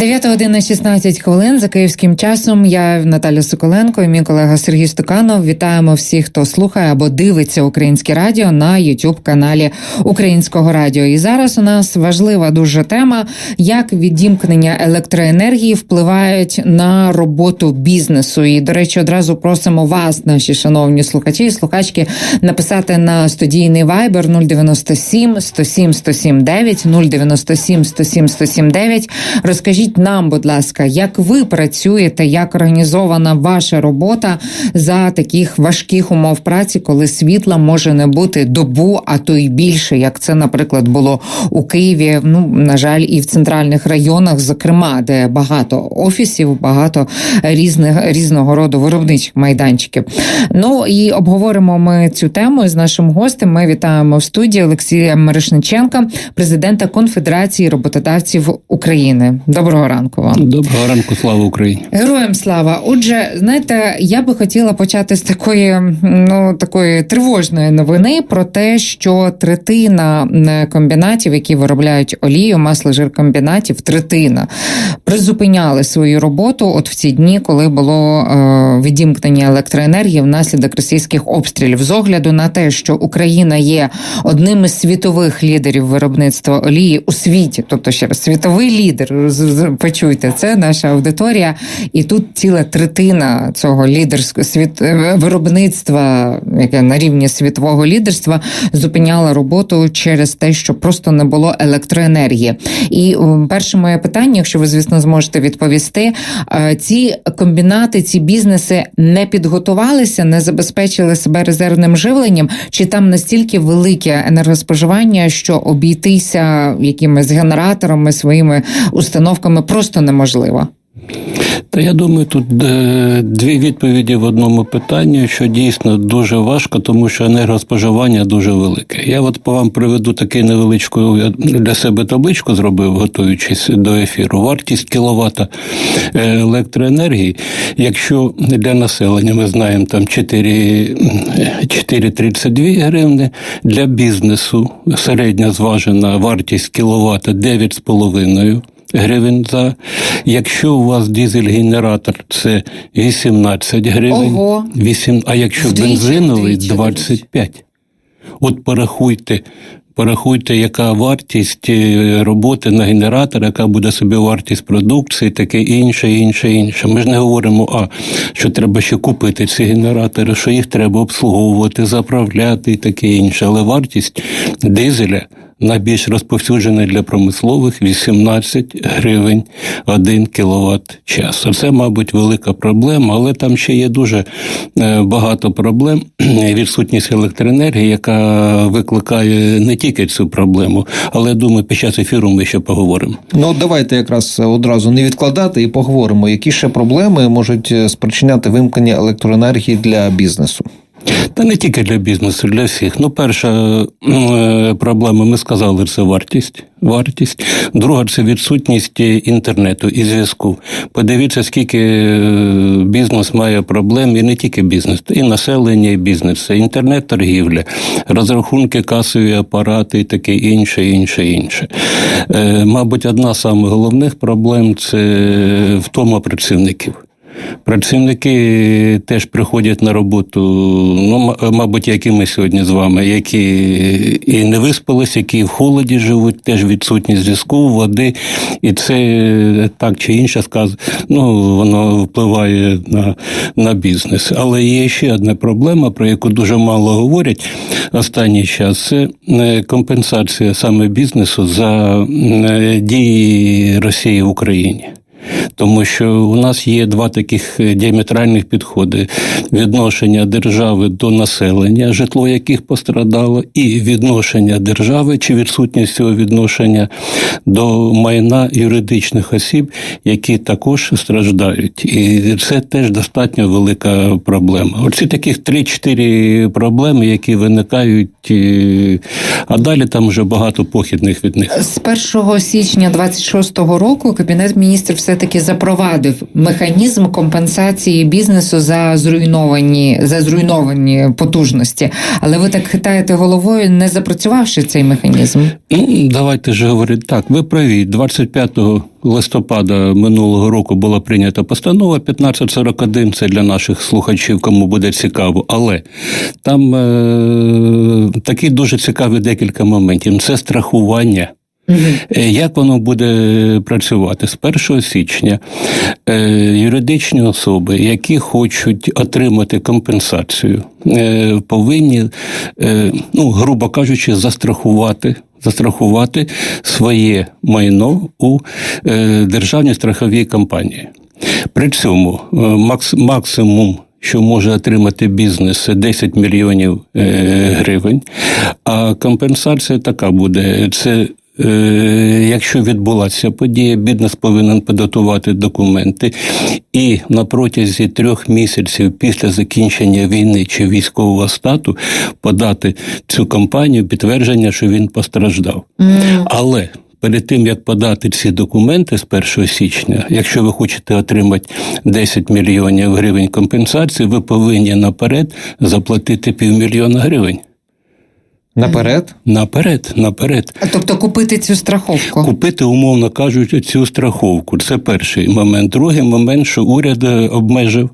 9 година 16 хвилин за київським часом. Я Наталя Соколенко і мій колега Сергій Стуканов. Вітаємо всіх, хто слухає або дивиться українське радіо на youtube каналі Українського радіо. І зараз у нас важлива дуже тема, як відімкнення електроенергії впливають на роботу бізнесу. І до речі, одразу просимо вас, наші шановні слухачі і слухачки, написати на студійний вайбер 097 107 107 9 097 107 107 9. Розкажіть нам, будь ласка, як ви працюєте, як організована ваша робота за таких важких умов праці, коли світла може не бути добу, а то й більше, як це, наприклад, було у Києві. Ну на жаль, і в центральних районах, зокрема, де багато офісів, багато різних різного роду виробничих майданчиків. Ну і обговоримо ми цю тему з нашим гостем. Ми вітаємо в студії Олексія Мирошниченка, президента Конфедерації роботодавців України. Доброго ранку вам. Доброго ранку, слава Україні. Героям слава. Отже, знаєте, я би хотіла почати з такої ну такої тривожної новини про те, що третина комбінатів, які виробляють олію, масложиркомбінатів, третина призупиняли свою роботу. От в ці дні, коли було е, відімкнення електроенергії внаслідок російських обстрілів, з огляду на те, що Україна є одним із світових лідерів виробництва олії у світі, тобто ще раз світовий лідер. Почуйте, це наша аудиторія, і тут ціла третина цього лідерського світ е, виробництва, яке на рівні світового лідерства, зупиняла роботу через те, що просто не було електроенергії. І перше моє питання, якщо ви звісно зможете відповісти, е, ці комбінати, ці бізнеси не підготувалися, не забезпечили себе резервним живленням, чи там настільки велике енергоспоживання, що обійтися якимись генераторами, своїми установками просто неможливо. Та я думаю, тут е, дві відповіді в одному питанні, що дійсно дуже важко, тому що енергоспоживання дуже велике. Я от по вам приведу таку невеличку для себе табличку зробив, готуючись до ефіру. Вартість кіловата е, електроенергії, якщо для населення ми знаємо там 4,32 гривни, для бізнесу середня зважена вартість кіловата 9,5 гривень за. Якщо у вас дизель-генератор, це 18 гривень. Ого. 8, а якщо Вдвічі, бензиновий вдвічі, 25. От порахуйте. Порахуйте, яка вартість е, роботи на генератор, яка буде собі вартість продукції, таке інше, інше, інше. Ми ж не говоримо, а що треба ще купити ці генератори, що їх треба обслуговувати, заправляти і таке інше. Але вартість дизеля найбільш розповсюджений для промислових 18 гривень 1 кВт час. Це, мабуть, велика проблема, але там ще є дуже е, багато проблем. Відсутність електроенергії, яка викликає не тільки цю проблему, але думаю, під час ефіру ми ще поговоримо. Ну, давайте якраз одразу не відкладати і поговоримо, які ще проблеми можуть е, спричиняти вимкнення електроенергії для бізнесу. Та не тільки для бізнесу, для всіх. Ну, перша е, проблема, ми сказали, це вартість. Вартість. Друга це відсутність інтернету і зв'язку. Подивіться, скільки е, бізнес має проблем, і не тільки бізнес, і населення, і бізнес. Інтернет-торгівля, розрахунки, касові апарати і таке інше, інше, інше. Е, Мабуть, одна з самих головних проблем це втома працівників. Працівники теж приходять на роботу, ну, мабуть, як і ми сьогодні з вами, які і не виспались, які в холоді живуть, теж відсутність зв'язку, води. І це так чи інше сказ, ну, воно впливає на, на бізнес. Але є ще одна проблема, про яку дуже мало говорять останній час. Це е, компенсація саме бізнесу за е, дії Росії в Україні. Тому що у нас є два таких діаметральних підходи: відношення держави до населення, житло яких пострадало, і відношення держави чи відсутність цього відношення до майна юридичних осіб, які також страждають. І це теж достатньо велика проблема. Оці таких 3-4 проблеми, які виникають, е, а далі там вже багато похідних від них. З 1 січня 26-го року кабінет міністрів все таки таки запровадив механізм компенсації бізнесу за зруйновані за зруйновані потужності. Але ви так хитаєте головою, не запрацювавши цей механізм. Давайте ж говорити так. Ви праві, 25 листопада минулого року була прийнята постанова 1541. Це для наших слухачів, кому буде цікаво. Але там е- такі дуже цікаві декілька моментів. Це страхування. Е, Як воно буде працювати? З 1 січня е, юридичні особи, які хочуть отримати компенсацію, е, повинні, ну, грубо кажучи, застрахувати. Застрахувати своє майно у державній страховій компанії. При цьому макс, максимум, що може отримати бізнес, 10 мільйонів гривень. А компенсація така буде: це Якщо відбулася подія, бізнес повинен підготувати документи і на протязі трьох місяців після закінчення війни чи військового стату подати цю компанію підтвердження, що він постраждав. Але перед тим як подати ці документи з 1 січня, якщо ви хочете отримати 10 мільйонів гривень компенсації, ви повинні наперед заплатити півмільйона гривень. Наперед? Наперед, наперед. А, Тобто купити цю страховку. Купити, умовно кажучи, цю страховку. Це перший момент. Другий момент, що уряд е, обмежив,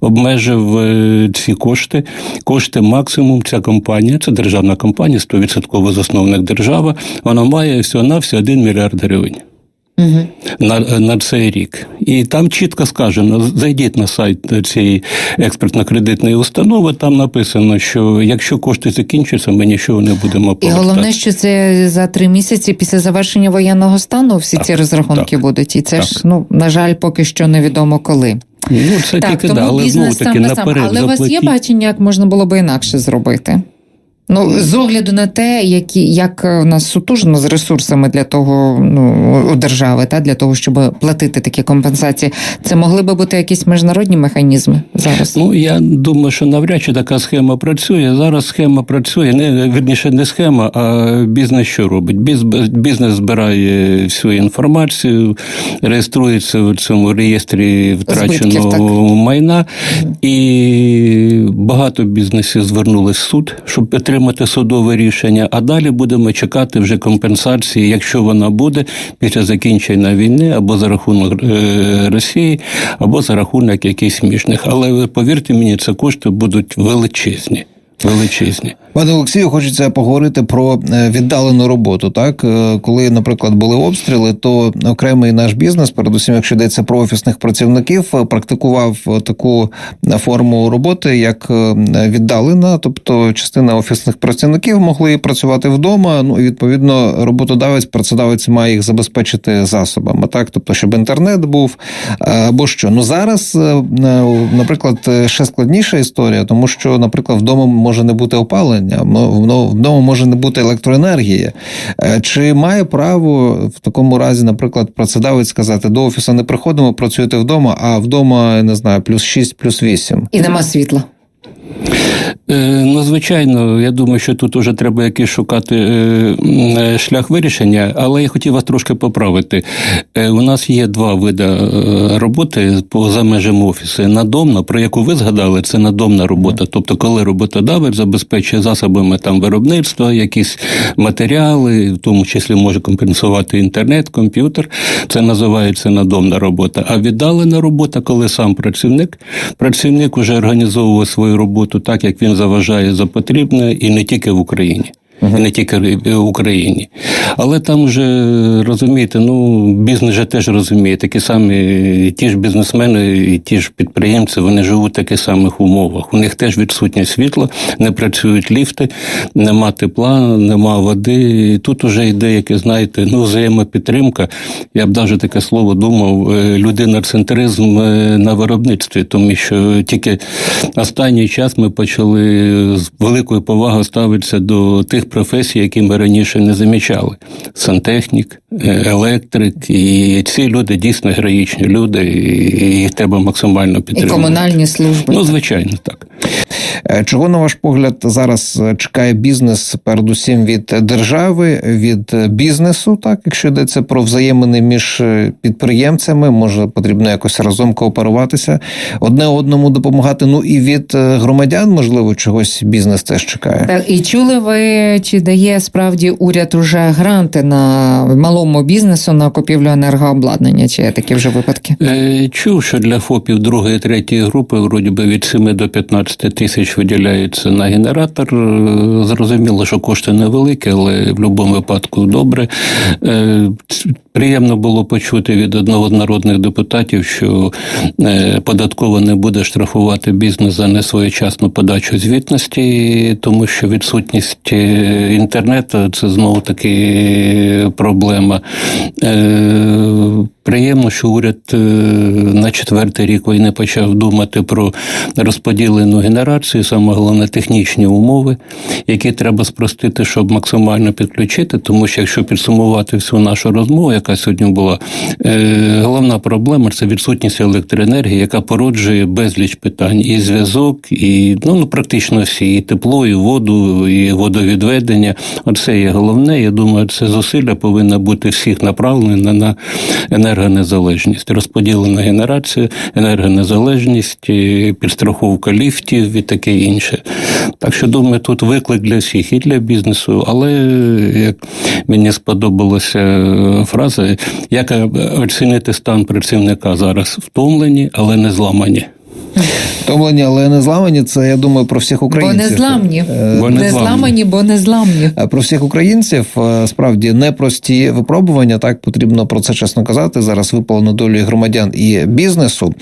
обмежив е, ці кошти. Кошти максимум. Ця компанія, це державна компанія, 100% засновник держава. Вона має всього на всього 1 мільярд гривень. Угу. На, на цей рік. І там чітко сказано: зайдіть на сайт цієї експертно-кредитної установи, там написано, що якщо кошти закінчаться, ми нічого не будемо І головне, що це за три місяці після завершення воєнного стану всі Так, ці розрахунки так, будуть. І це ж, ну на жаль, поки що невідомо коли. Ну, це так, тільки тому да, але знову бізнес таки сам на сам. наперед Але у вас є бачення, як можна було би інакше зробити? Ну, з огляду на те, які як у нас сутужно з ресурсами для того, ну у держави, та для того, щоб платити такі компенсації, це могли би бути якісь міжнародні механізми зараз. Ну, я думаю, що навряд чи така схема працює. Зараз схема працює, не вірніше, не схема, а бізнес що робить? Біз, бізнес збирає всю інформацію, реєструється в цьому реєстрі втраченого Збитків, майна, і багато бізнесів звернулись в суд, щоб підтримати судове рішення. А далі будемо чекати вже компенсації, якщо вона буде після закінчення війни або за рахунок е, Росії, або за рахунок якихось смішних. Але повірте мені, це кошти будуть величезні. Величезні. Пане Олексію, хочеться поговорити про е, віддалену роботу. Так, Е, коли, наприклад, були обстріли, то окремий наш бізнес, передусім, якщо йдеться про офісних працівників, е, практикував таку форму роботи, як віддалена, тобто частина офісних працівників могли працювати вдома. Ну і відповідно роботодавець, працедавець має їх забезпечити засобами. Так, тобто, щоб інтернет був або що. Ну зараз, наприклад, ще складніша історія, тому що, наприклад, вдома може не бути опалення, в ньому може не бути електроенергії. Е, Чи має право в такому разі, наприклад, працедавець сказати, до офісу не приходимо, працюєте вдома, а вдома не знаю, плюс 6, плюс 8? І нема світла. Е, Ну, звичайно, я думаю, що тут вже треба якийсь шукати е, е, шлях вирішення, але я хотів вас трошки поправити. У нас є два види роботи поза межами офісу. Надомна, про яку ви згадали, це надомна робота. Тобто, коли роботодавець забезпечує засобами там виробництва, якісь матеріали, в тому числі може компенсувати інтернет, комп'ютер. Це називається надомна робота. А віддалена робота, коли сам працівник, працівник уже організовує свою роботу так, як він заважає за потрібне, і не тільки в Україні. І не тільки в Україні. Але там вже розумієте, ну бізнес же теж розуміє, такі самі ті ж бізнесмени і ті ж підприємці, вони живуть в таких самих умовах. У них теж відсутнє світло, не працюють ліфти, нема тепла, нема води. І тут вже йде, яке, знаєте, ну, взаємопідтримка. Я б навіть таке слово думав, е, людиноцентризм е, на виробництві, тому що тільки останній час ми почали з великою повагою ставитися до тих професій, які ми раніше не замічали: сантехнік, е, електрик. І ці люди дійсно героїчні люди, і їх треба максимально І комунальні служби. Ну, звичайно, так. Е, Чого, на ваш погляд, зараз е, чекає бізнес, передусім від держави, від е, бізнесу, так, якщо йдеться про взаємини між підприємцями, може потрібно якось разом кооперуватися, одне одному допомагати. Ну і від громадян, можливо, чогось бізнес теж чекає. Так, і чули ви, чи дає справді уряд уже гранти на малому бізнесу на купівлю енергообладнання? Чи є такі вже випадки? Чув, що для ФОПів другої, третьої групи вроді би від 7 до 15 тисяч виділяється на генератор. Е, Зрозуміло, що кошти невеликі, але в будь-якому випадку добре. Е, Приємно було почути від одного з народних депутатів, що е, податково не буде штрафувати бізнес за несвоєчасну подачу звітності, тому що відсутність інтернету це знову таки проблема. Приємно, що уряд е, на четвертий рік війни почав думати про розподілену генерацію, саме головне технічні умови, які треба спростити, щоб максимально підключити. Тому що якщо підсумувати всю нашу розмову, яка сьогодні була, е, головна проблема це відсутність електроенергії, яка породжує безліч питань і зв'язок, і ну, ну практично всі, і тепло, і воду, і водовідведення. Оце є головне. Я думаю, це зусилля повинно бути всіх направлено на енергонезалежність, розподілена генерація, енергонезалежність, підстраховка ліфтів і таке інше. Так що думаю, тут виклик для всіх і для бізнесу. Але як мені сподобалася е, фраза, як е, оцінити стан працівника зараз втомлені, але не зламані. Втомлені, але не зламані. Це я думаю про всіх Бо українців. не зламні. Е, Бо не не зламані, бо не зламні. Е, Про всіх українців е, справді непрості випробування. Так потрібно про це чесно казати. Зараз випало на долю і громадян і бізнесу,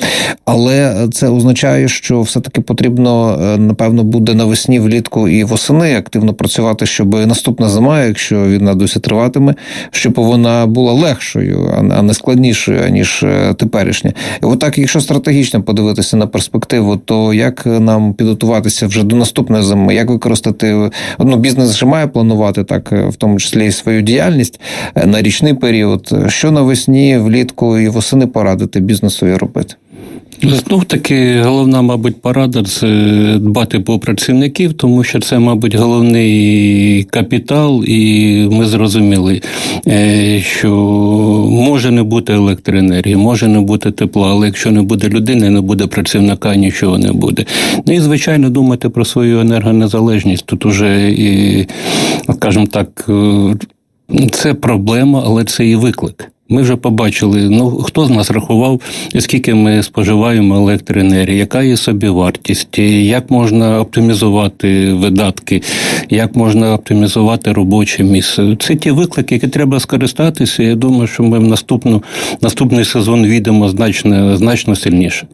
але це означає, що все-таки потрібно е, напевно буде навесні, влітку і восени активно працювати, щоб наступна зима, якщо війна досі триватиме, щоб вона була легшою, а не- складнішою ніж теперішня. І отак, якщо стратегічно подивитися на перспективу, то як нам підготуватися вже до наступної зими, як використати ну, бізнес вже має планувати так, в тому числі і свою діяльність е, на річний період. Що навесні, влітку і восени порадити бізнесу робити? Знов таки, головна, мабуть, порада це дбати про працівників, тому що це, мабуть, головний капітал, і ми зрозуміли, е, що може не бути електроенергії, може не бути тепла, але якщо не буде людини, не буде працівника, нічого не буде. Ну і звичайно, думати про свою енергонезалежність. Тут уже і, скажімо так, е, це проблема, але це і виклик. Ми вже побачили, ну хто з нас рахував, скільки ми споживаємо електроенергії, яка є собівартість, як можна оптимізувати видатки, як можна оптимізувати робоче місце. Це ті виклики, які треба скористатися. Я думаю, що ми в наступну наступний сезон відемо значно значно сильніше.